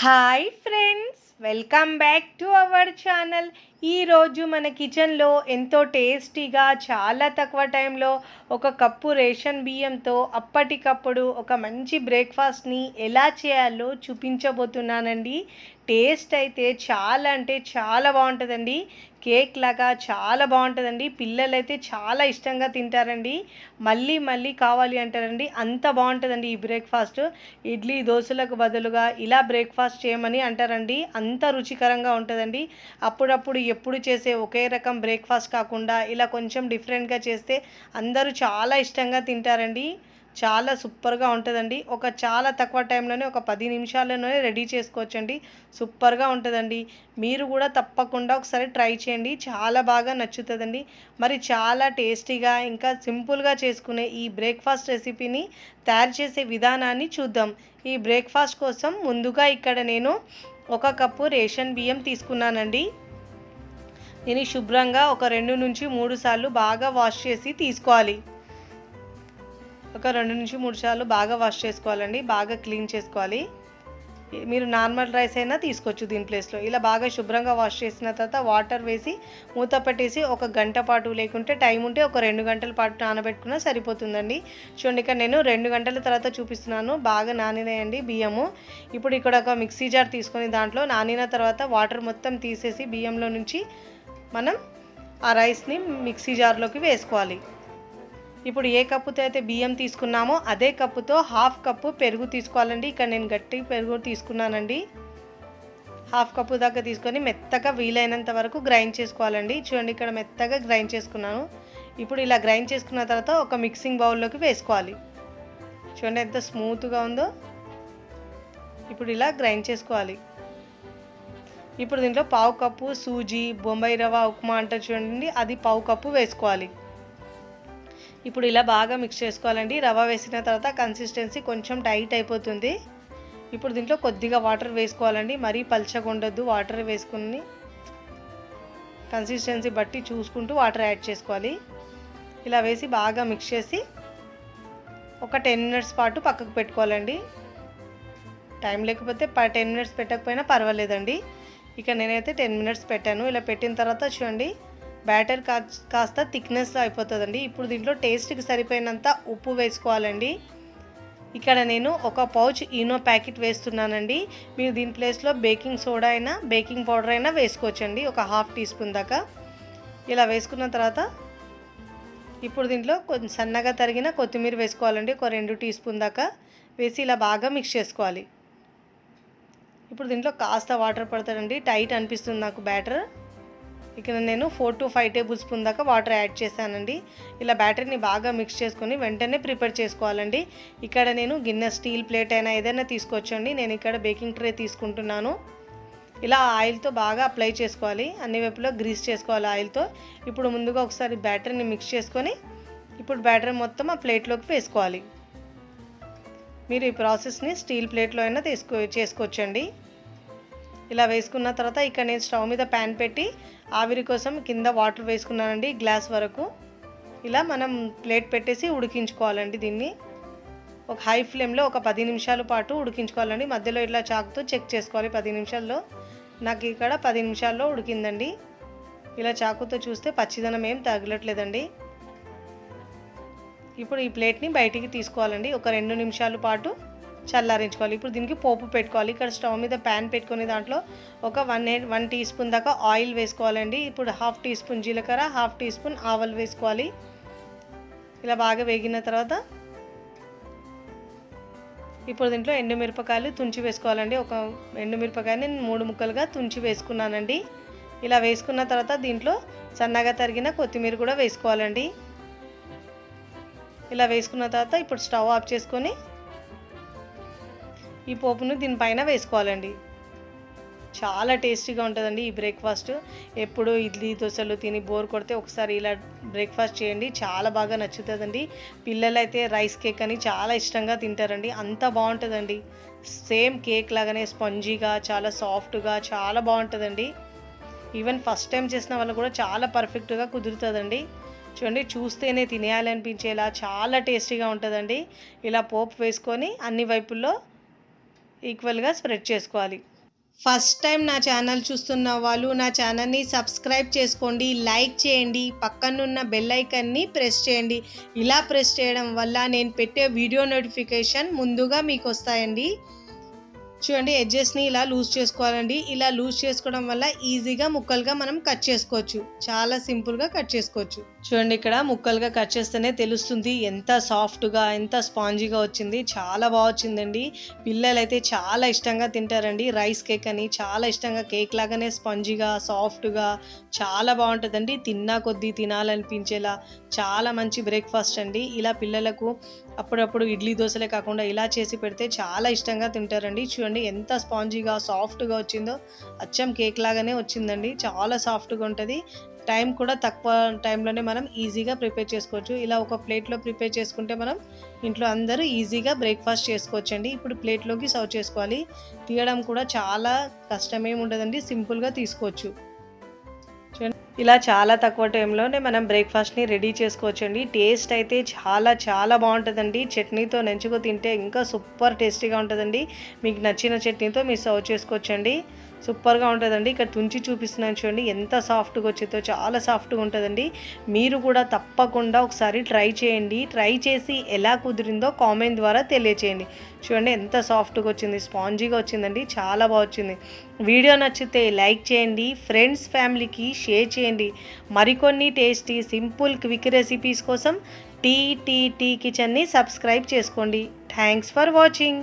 Hi friends welcome back to our channel. ఈరోజు మన కిచెన్లో ఎంతో టేస్టీగా చాలా తక్కువ టైంలో ఒక కప్పు రేషన్ బియ్యంతో అప్పటికప్పుడు ఒక మంచి బ్రేక్ఫాస్ట్ని ఎలా చేయాలో చూపించబోతున్నానండి. టేస్ట్ అయితే చాలా అంటే చాలా బాగుంటుందండి. కేక్ లాగా చాలా బాగుంటుందండి. పిల్లలైతే చాలా ఇష్టంగా తింటారండి. మళ్ళీ మళ్ళీ కావాలి అంటారండి. అంత బాగుంటుందండి ఈ బ్రేక్ఫాస్ట్. ఇడ్లీ దోశలకు బదులుగా ఇలా బ్రేక్ఫాస్ట్ చేయమని అంటారండి. అంత రుచికరంగా ఉంటుందండి. అప్పుడప్పుడు ఎప్పుడు చేసే ఒకే రకం బ్రేక్ఫాస్ట్ కాకుండా ఇలా కొంచెం డిఫరెంట్గా చేస్తే అందరూ చాలా ఇష్టంగా తింటారండి. చాలా సూపర్గా ఉంటుందండి. ఒక చాలా తక్కువ టైంలోనే ఒక పది నిమిషాల్లోనే రెడీ చేసుకోవచ్చండి. సూపర్గా ఉంటుందండి. మీరు కూడా తప్పకుండా ఒకసారి ట్రై చేయండి. చాలా బాగా నచ్చుతుందండి. మరి చాలా టేస్టీగా ఇంకా సింపుల్గా చేసుకునే ఈ బ్రేక్ఫాస్ట్ రెసిపీని తయారు చేసే విధానాన్ని చూద్దాం. ఈ బ్రేక్ఫాస్ట్ కోసం ముందుగా ఇక్కడ నేను ఒక కప్పు రేషన్ బియ్యం తీసుకున్నానండి. దీన్ని శుభ్రంగా ఒక రెండు నుంచి మూడు సార్లు బాగా వాష్ చేసి తీసుకోవాలి. ఒక రెండు నుంచి మూడు సార్లు బాగా వాష్ చేసుకోవాలండి బాగా క్లీన్ చేసుకోవాలి. మీరు నార్మల్ రైస్ అయినా తీసుకోవచ్చు దీని ప్లేస్లో ఇలా బాగా శుభ్రంగా వాష్ చేసిన తర్వాత వాటర్ వేసి మూత పెట్టేసి ఒక గంట పాటు లేకుంటే టైం ఉంటే ఒక రెండు గంటల పాటు నానబెట్టుకున్నా సరిపోతుందండి. చూడండి ఇక్కడ నేను రెండు గంటల తర్వాత చూపిస్తున్నాను. బాగా నానినాయండి బియ్యము. ఇప్పుడు ఇక్కడ ఒక మిక్సీ జార్ తీసుకొని దాంట్లో నానిన తర్వాత వాటర్ మొత్తం తీసేసి బియ్యంలో నుంచి మనం ఆ రైస్ని మిక్సీ జార్లోకి వేసుకోవాలి. ఇప్పుడు ఏ కప్పుతో అయితే బియ్యం తీసుకున్నామో అదే కప్పుతో హాఫ్ కప్పు పెరుగు తీసుకోవాలండి. ఇక్కడ నేను గట్టి పెరుగు తీసుకున్నానండి. హాఫ్ కప్పు దాకా తీసుకొని మెత్తగా వీలైనంత వరకు గ్రైండ్ చేసుకోవాలండి. చూడండి ఇక్కడ మెత్తగా గ్రైండ్ చేసుకున్నాను. ఇప్పుడు ఇలా గ్రైండ్ చేసుకున్న తర్వాత ఒక మిక్సింగ్ బౌల్లోకి వేసుకోవాలి. చూడండి ఎంత స్మూత్గా ఉందో. ఇప్పుడు ఇలా గ్రైండ్ చేసుకోవాలి. ఇప్పుడు దీంట్లో పావు కప్పు సూజీ బొంబాయి రవ్వ ఉప్మా అంటే చూడండి. అది పావు కప్పు వేసుకోవాలి. ఇప్పుడు ఇలా బాగా మిక్స్ చేసుకోవాలండి. రవ్వ వేసిన తర్వాత కన్సిస్టెన్సీ కొంచెం టైట్ అయిపోతుంది. ఇప్పుడు దీంట్లో కొద్దిగా వాటర్ వేసుకోవాలండి. మరీ పల్చగా ఉండొద్దు. వాటర్ వేసుకుని కన్సిస్టెన్సీ బట్టి చూసుకుంటూ వాటర్ యాడ్ చేసుకోవాలి. ఇలా వేసి బాగా మిక్స్ చేసి ఒక టెన్ మినిట్స్ పాటు పక్కకు పెట్టుకోవాలండి. టైం లేకపోతే టెన్ మినిట్స్ పెట్టకపోయినా పర్వాలేదండి. ఇక నేనైతే టెన్ మినిట్స్ పెట్టాను. ఇలా పెట్టిన తర్వాత చూడండి. బ్యాటర్ కా కాస్త థిక్నెస్ అయిపోతుందండి. ఇప్పుడు దీంట్లో టేస్ట్కి సరిపోయినంత ఉప్పు వేసుకోవాలండి. ఇక్కడ నేను ఒక పౌచ్ ఈనో ప్యాకెట్ వేస్తున్నానండి. మీరు దీని ప్లేస్లో బేకింగ్ సోడా అయినా బేకింగ్ పౌడర్ అయినా వేసుకోవచ్చండి. ఒక హాఫ్ టీ స్పూన్ దాకా. ఇలా వేసుకున్న తర్వాత ఇప్పుడు దీంట్లో కొంచెం సన్నగా తరిగిన కొత్తిమీర వేసుకోవాలండి. ఒక రెండు టీ స్పూన్ దాకా వేసి ఇలా బాగా మిక్స్ చేసుకోవాలి. ఇప్పుడు దీంట్లో కాస్త వాటర్ పడతాడండి టైట్ అనిపిస్తుంది నాకు బ్యాటర్ ఇక్కడ నేను four to five tablespoon దాకా వాటర్ యాడ్ చేశానండి. ఇలా బ్యాటర్ని బాగా మిక్స్ చేసుకొని వెంటనే ప్రిపేర్ చేసుకోవాలండి. ఇక్కడ నేను గిన్నె స్టీల్ ప్లేట్ అయినా ఏదైనా తీసుకోవచ్చండి. నేను ఇక్కడ బేకింగ్ ట్రే తీసుకుంటున్నాను. ఇలా ఆయిల్తో బాగా అప్లై చేసుకోవాలి. అన్ని వైపులో గ్రీస్ చేసుకోవాలి ఆయిల్తో. ఇప్పుడు ముందుగా ఒకసారి బ్యాటర్ని మిక్స్ చేసుకొని ఇప్పుడు బ్యాటర్ మొత్తం ఆ ప్లేట్లోకి వేసుకోవాలి. మీరు ఈ ప్రాసెస్ని స్టీల్ ప్లేట్లో అయినా తీసుకో చేసుకోవచ్చండి. ఇలా వేసుకున్న తర్వాత ఇక్కడ నేను స్టవ్ మీద ప్యాన్ పెట్టి ఆవిరి కోసం కింద వాటర్ వేసుకున్నానండి గ్లాస్ వరకు. ఇలా మనం ప్లేట్ పెట్టేసి ఉడికించుకోవాలండి దీన్ని. ఒక హై ఫ్లేమ్లో ఒక పది నిమిషాల పాటు ఉడికించుకోవాలండి. మధ్యలో ఇట్లా చాకుతో చెక్ చేసుకోవాలి పది నిమిషాల్లో. నాకు ఇక్కడ పది నిమిషాల్లో ఉడికిందండి. ఇలా చాకుతో చూస్తే పచ్చిదనం ఏం తగలట్లేదండి. ఇప్పుడు ఈ ప్లేట్ని బయటికి తీసుకోవాలండి. ఒక రెండు నిమిషాల పాటు చల్లారించుకోవాలి. ఇప్పుడు దీనికి పోపు పెట్టుకోవాలి. ఇక్కడ స్టవ్ మీద ప్యాన్ పెట్టుకుని దాంట్లో ఒక వన్ వన్ టీ స్పూన్ దాకా ఆయిల్ వేసుకోవాలండి. ఇప్పుడు హాఫ్ టీ స్పూన్ జీలకర్ర హాఫ్ టీ స్పూన్ ఆవలు వేసుకోవాలి. ఇలా బాగా వేగిన తర్వాత ఇప్పుడు దీంట్లో ఎండుమిరపకాయలు తుంచి వేసుకోవాలండి. ఒక ఎండుమిరపకాయని మూడు ముక్కలుగా తుంచి వేసుకున్నానండి. ఇలా వేసుకున్న తర్వాత దీంట్లో సన్నగా తరిగిన కొత్తిమీర కూడా వేసుకోవాలండి. ఇలా వేసుకున్న తర్వాత ఇప్పుడు స్టవ్ ఆఫ్ చేసుకొని ఈ పోపును దీనిపైన వేసుకోవాలండి. చాలా టేస్టీగా ఉంటుందండి ఈ బ్రేక్ఫాస్ట్. ఎప్పుడు ఇడ్లీ దోశలు తిని బోర్ కొడితే ఒకసారి ఇలా బ్రేక్ఫాస్ట్ చేయండి. చాలా బాగా నచ్చుతుందండి. పిల్లలైతే రైస్ కేక్ అని చాలా ఇష్టంగా తింటారండి. అంత బాగుంటుందండి. సేమ్ కేక్ లాగానే స్పంజీగా చాలా సాఫ్ట్గా చాలా బాగుంటుందండి. ఈవెన్ ఫస్ట్ టైం చేసిన వాళ్ళు కూడా చాలా పర్ఫెక్ట్గా కుదురుతుందండి. చూడండి చూస్తేనే తినేయాలనిపించేలా చాలా టేస్టీగా ఉంటుందండి. ఇలా పోపు వేసుకొని అన్ని వైపుల్లో ఈక్వల్గా స్ప్రెడ్ చేసుకోవాలి. ఫస్ట్ టైం నా ఛానల్ చూస్తున్న వాళ్ళు నా ఛానల్ని సబ్స్క్రైబ్ చేసుకోండి లైక్ చేయండి పక్కనున్న బెల్ ఐకన్ని ప్రెస్ చేయండి. ఇలా ప్రెస్ చేయడం వల్ల నేను పెట్టే వీడియో నోటిఫికేషన్ ముందుగా మీకు వస్తాయండి చూడండి ఎడ్జెస్ని ఇలా లూజ్ చేసుకోవాలండి. ఇలా లూజ్ చేసుకోవడం వల్ల ఈజీగా ముక్కలుగా మనం కట్ చేసుకోవచ్చు. చాలా సింపుల్గా కట్ చేసుకోవచ్చు. చూడండి ఇక్కడ ముక్కలుగా కట్ చేస్తేనే తెలుస్తుంది ఎంత సాఫ్ట్గా ఎంత స్పాంజీగా వచ్చింది. చాలా బాగా వచ్చిందండి. పిల్లలు అయితే చాలా ఇష్టంగా తింటారండి. రైస్ కేక్ అని చాలా ఇష్టంగా కేక్ లాగానే స్పాంజీగా సాఫ్ట్గా చాలా బాగుంటుందండి. తిన్నా కొద్దీ తినాలనిపించేలా చాలా మంచి బ్రేక్ఫాస్ట్ అండి. ఇలా పిల్లలకు అప్పుడప్పుడు ఇడ్లీ దోశలే కాకుండా ఇలా చేసి పెడితే చాలా ఇష్టంగా తింటారండి. చూడండి ఎంత స్పాంజీగా సాఫ్ట్గా వచ్చిందో. అచ్చం కేక్ లాగానే వచ్చిందండి. చాలా సాఫ్ట్గా ఉంటుంది. టైం కూడా తక్కువ టైంలోనే మనం ఈజీగా ప్రిపేర్ చేసుకోవచ్చు. ఇలా ఒక ప్లేట్లో ప్రిపేర్ చేసుకుంటే మనం ఇంట్లో అందరూ ఈజీగా బ్రేక్ఫాస్ట్ చేసుకోవచ్చండి. ఇప్పుడు ప్లేట్లోకి సర్వ్ చేసుకోవాలి. తీయడం కూడా చాలా కష్టమేమి ఉండదండి. సింపుల్గా తీసుకోవచ్చు. ఇలా చాలా తక్కువ టైంలోనే మనం బ్రేక్ఫాస్ట్ని రెడీ చేసుకోవచ్చండి. టేస్ట్ అయితే చాలా చాలా బాగుంటుందండి. చట్నీతో నెంచుకు తింటే ఇంకా సూపర్ టేస్టీగా ఉంటుందండి. మీకు నచ్చిన చట్నీతో మీరు సర్వ్ చేసుకోవచ్చండి. సూపర్గా ఉంటుందండి. ఇక్కడ తుంచి చూపిస్తున్నాను చూడండి. ఎంత సాఫ్ట్గా వచ్చిందో చాలా సాఫ్ట్గా ఉంటుందండి. మీరు కూడా తప్పకుండా ఒకసారి ట్రై చేయండి. ట్రై చేసి ఎలా కుదిరిందో కామెంట్ ద్వారా తెలియచేయండి. చూడండి ఎంత సాఫ్ట్గా వచ్చింది. స్పాంజీగా వచ్చిందండి. చాలా బాగా వచ్చింది. వీడియో నచ్చితే లైక్ చేయండి. ఫ్రెండ్స్ ఫ్యామిలీకి షేర్ చేయండి. మరికొన్ని టేస్టీ సింపుల్ క్విక్ రెసిపీస్ కోసం టీ టీ టీ కిచెన్ని సబ్స్క్రైబ్ చేసుకోండి. Thanks for watching.